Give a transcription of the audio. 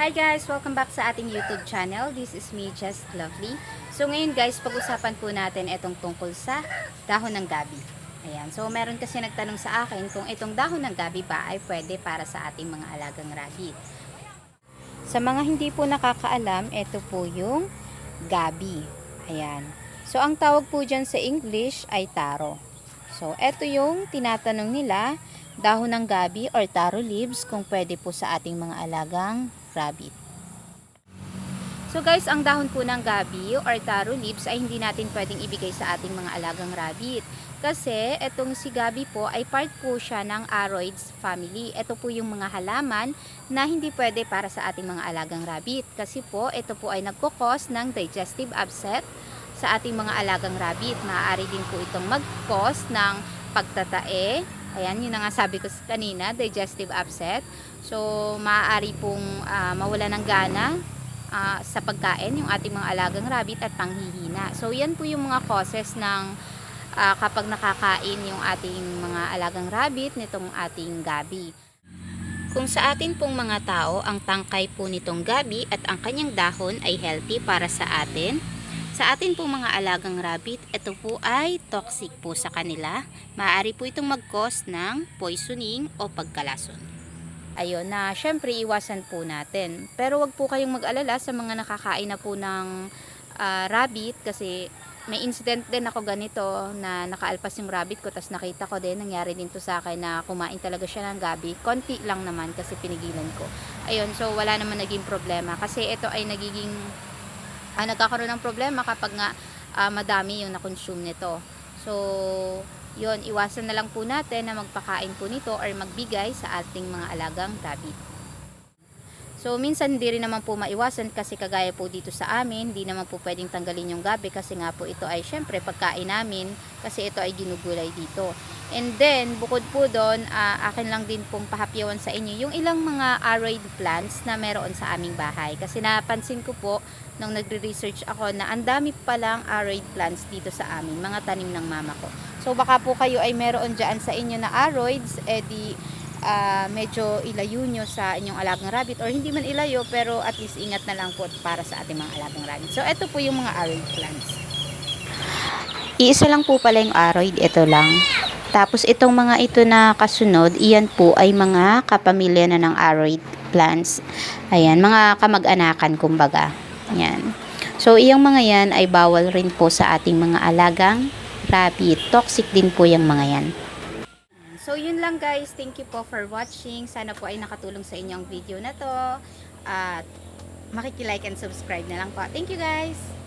Hi guys! Welcome back sa ating YouTube channel. This is me, Just Lovely. So ngayon guys, pag-usapan po natin itong tungkol sa dahon ng gabi. Ayan. So meron kasi nagtanong sa akin kung itong dahon ng gabi ba ay pwede para sa ating mga alagang rabbit. Sa mga hindi po nakakaalam, ito po yung gabi. Ayan. So ang tawag po dyan sa English ay taro. So ito yung tinatanong nila, dahon ng gabi or taro leaves kung pwede po sa ating mga alagang rabbit. So guys, ang dahon po ng gabi or taro leaves ay hindi natin pwedeng ibigay sa ating mga alagang rabbit. Kasi itong si gabi po ay part po siya ng aroids family. Ito po yung mga halaman na hindi pwede para sa ating mga alagang rabbit. Kasi po, ito po ay nagkukos ng digestive upset sa ating mga alagang rabbit. Maaari din po itong mag-cause ng pagtatae. Ayan, yun na nga sabi ko kanina, digestive upset. So, maaari pong ah, mawala ng gana ah, sa pagkain yung ating mga alagang rabbit at panghihina. So, yan po yung mga causes ng ah, kapag nakakain yung ating mga alagang rabbit nitong ating gabi. Kung sa atin pong mga tao, ang tangkay po nitong gabi at ang kanyang dahon ay healthy para sa atin, sa atin pong mga alagang rabbit, ito po ay toxic po sa kanila. Maaari po itong mag-cause ng poisoning o pagkalason. Ayun na, syempre iwasan po natin. Pero wag po kayong mag-alala sa mga nakakain na po ng ah, rabbit kasi may incident din ako ganito na nakaalpas yung rabbit ko tapos nakita ko din, nangyari din to sa akin na kumain talaga siya ng gabi. Konti lang naman kasi pinigilan ko. Ayun, so wala naman naging problema kasi ito ay nagiging ah, nagkakaroon ng problema kapag nga ah, madami yung na-consume nito. So, yun, iwasan na lang po natin na magpakain po nito or magbigay sa ating mga alagang rabbit. So, minsan hindi rin naman po maiwasan kasi kagaya po dito sa amin, hindi naman po pwedeng tanggalin yung gabi kasi nga po ito ay syempre pagkain namin kasi ito ay ginugulay dito. And then, bukod po doon, ah, akin lang din pong pahapyawan sa inyo yung ilang mga aroid plants na meron sa aming bahay. Kasi napansin ko po, nung nagre-research ako na ang dami palang aroid plants dito sa amin, mga tanim ng mama ko. So, baka po kayo ay meron dyan sa inyo na aroids, edi ah, medyo ilayo nyo sa inyong alagang rabbit or hindi man ilayo pero at least ingat na lang po para sa ating mga alagang rabbit. So, ito po yung mga aroid plants. Iisa lang po pala yung aroid, ito lang. Tapos itong mga ito na kasunod, iyan po ay mga kapamilya na ng aroid plants. Ayan, mga kamag-anakan kumbaga. Yan. So, iyang mga yan ay bawal rin po sa ating mga alagang rabbit. Toxic din po yung mga yan. So, yun lang guys. Thank you po for watching. Sana po ay nakatulong sa inyong video na to. At makikilike and subscribe na lang po. Thank you guys!